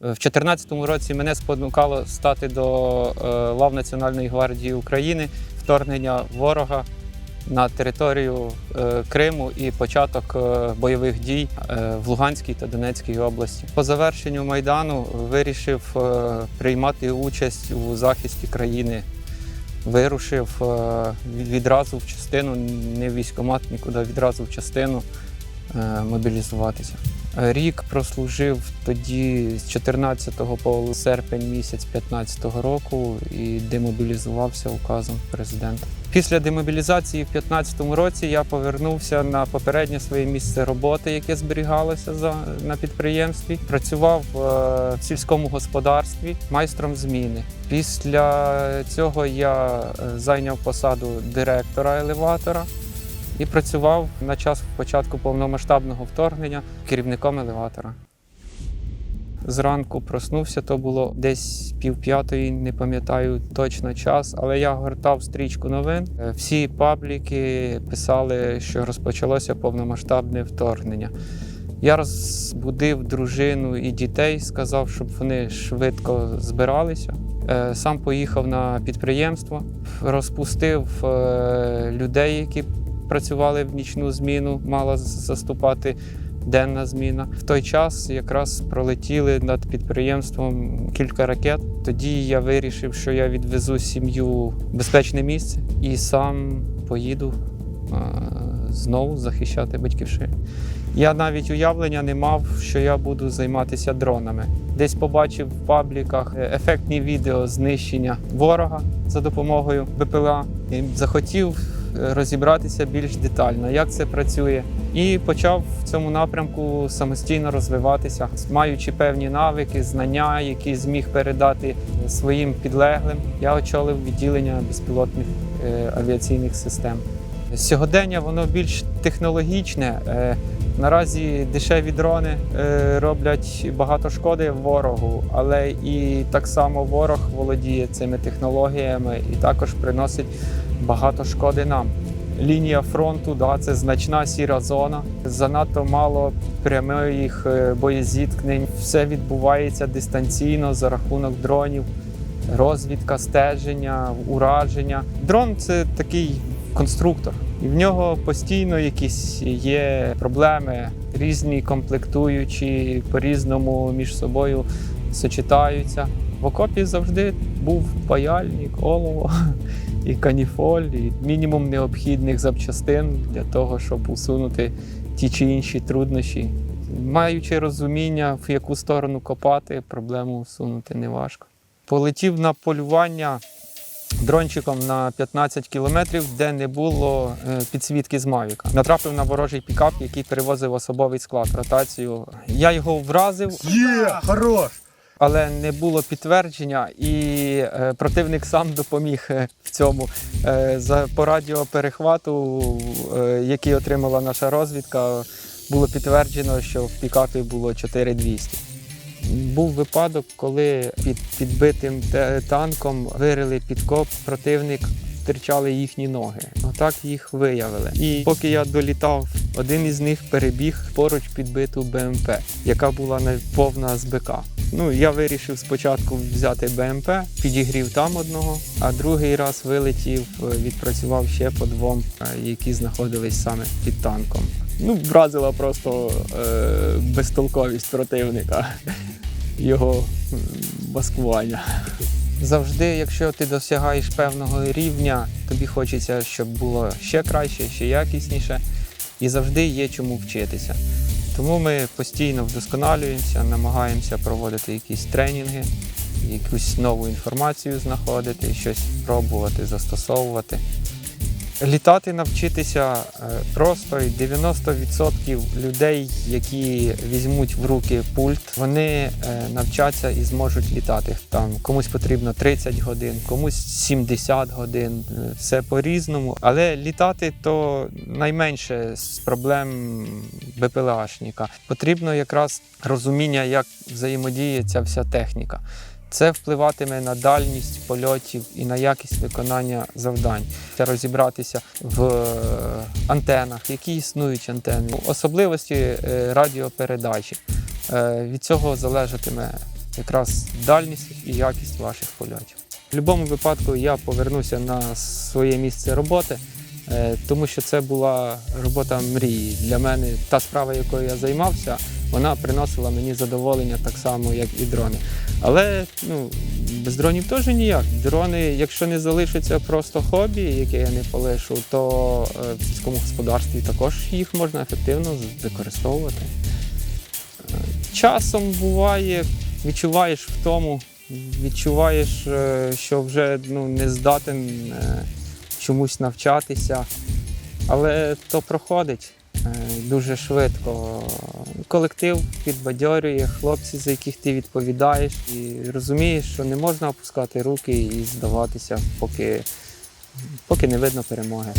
В 2014 році мене спонукало стати до е, лав Національної гвардії України, вторгнення ворога на територію е, Криму і початок е, бойових дій е, в Луганській та Донецькій області. По завершенню майдану вирішив е, приймати участь у захисті країни. Вирушив е, відразу в частину, не в військкомат, нікуди, відразу в частину е, мобілізуватися. Рік прослужив тоді з 14 по серпень місяць 15 року і демобілізувався указом президента. Після демобілізації в 15 році я повернувся на попереднє своє місце роботи, яке зберігалося за, на підприємстві. Працював е, в сільському господарстві майстром зміни. Після цього я е, зайняв посаду директора елеватора і працював на час початку повномасштабного вторгнення керівником елеватора. Зранку проснувся, то було десь півп'ятої, не пам'ятаю точно час, але я гортав стрічку новин. Е, Всі пабліки писали, що розпочалося повномасштабне вторгнення. Я розбудив дружину і дітей, сказав, щоб вони швидко збиралися. Е, Сам поїхав на підприємство, розпустив е, людей, які працювали в нічну зміну, мала заступати денна зміна. В той час якраз пролетіли над підприємством кілька ракет. Тоді я вирішив, що я відвезу сім'ю в безпечне місце і сам поїду знову захищати батьківщину. Я навіть уявлення не мав, що я буду займатися дронами. Десь побачив в пабліках е, ефектні відео знищення ворога за допомогою БПЛА. І захотів розібратися більш детально, як це працює. І почав в цьому напрямку самостійно розвиватися, маючи певні навики, знання, які зміг передати своїм підлеглим. Я очолив відділення безпілотних е, авіаційних систем. Сьогодення воно більш технологічне. Е, Наразі дешеві дрони е, роблять багато шкоди ворогу, але і так само ворог володіє цими технологіями і також приносить багато шкоди нам. Лінія фронту да, це значна сіра зона. Занадто мало прямих е, боєзіткнень. Все відбувається дистанційно за рахунок дронів, розвідка, стеження, ураження. Дрон це такий конструктор, і в нього постійно якісь є проблеми, різні комплектуючі по-різному між собою сочетаються. В окопі завжди був паяльник, олово і каніфоль, і мінімум необхідних запчастин для того, щоб усунути ті чи інші труднощі. Маючи розуміння, в яку сторону копати, проблему усунути не важко. Полетів на полювання дрончиком на 15 кілометрів, де не було е, підсвітки з Мавіка. Натрапив на ворожий пікап, який перевозив особовий склад, ротацію. Я його вразив, Є, хорош! Але не було підтвердження, і е, противник сам допоміг е, в цьому. Е, по радіоперехвату, який отримала наша розвідка, було підтверджено, що в пікапі було 4200. Був випадок, коли під підбитим танком вирили підкоп, противник стирчали їхні ноги. Отак їх виявили. І поки я долітав, один із них перебіг поруч підбиту БМП, яка була повна з БК. Ну, я вирішив спочатку взяти БМП, підігрів там одного, а другий раз вилетів, е, відпрацював ще по двом, е, які знаходились саме під танком. Ну, вразила просто е, безтолковість противника, його маскування. Завжди, якщо ти досягаєш певного рівня, тобі хочеться, щоб було ще краще, ще якісніше, і завжди є чому вчитися. Тому ми постійно вдосконалюємося, намагаємося проводити якісь тренінги, якусь нову інформацію знаходити, щось пробувати, застосовувати. Літати навчитися е, просто і 90% людей, які візьмуть в руки пульт, вони е, навчаться і зможуть літати. Там комусь потрібно 30 годин, комусь 70 годин, е, все по-різному. Але літати то найменше з проблем БПЛАшника. Потрібно якраз розуміння, як взаємодіє ця вся техніка. Це впливатиме на дальність польотів і на якість виконання завдань. Це розібратися в е, антенах, які існують антени, особливості е, радіопередачі. Е, Від цього залежатиме якраз дальність і якість ваших польотів. В будь-якому випадку я повернуся на своє місце роботи, тому що це була робота мрії. Для мене та справа, якою я займався, вона приносила мені задоволення так само, як і дрони. Але ну, без дронів теж ніяк. Дрони, якщо не залишаться просто хобі, яке я не полишу, то е, в сільському господарстві також їх можна ефективно використовувати. Е, Часом буває, відчуваєш в тому, відчуваєш, е, що вже ну, не здатен е, чомусь навчатися, але то проходить е, дуже швидко. Колектив підбадьорює хлопці, за яких ти відповідаєш, і розумієш, що не можна опускати руки і здаватися, поки, поки не видно перемоги.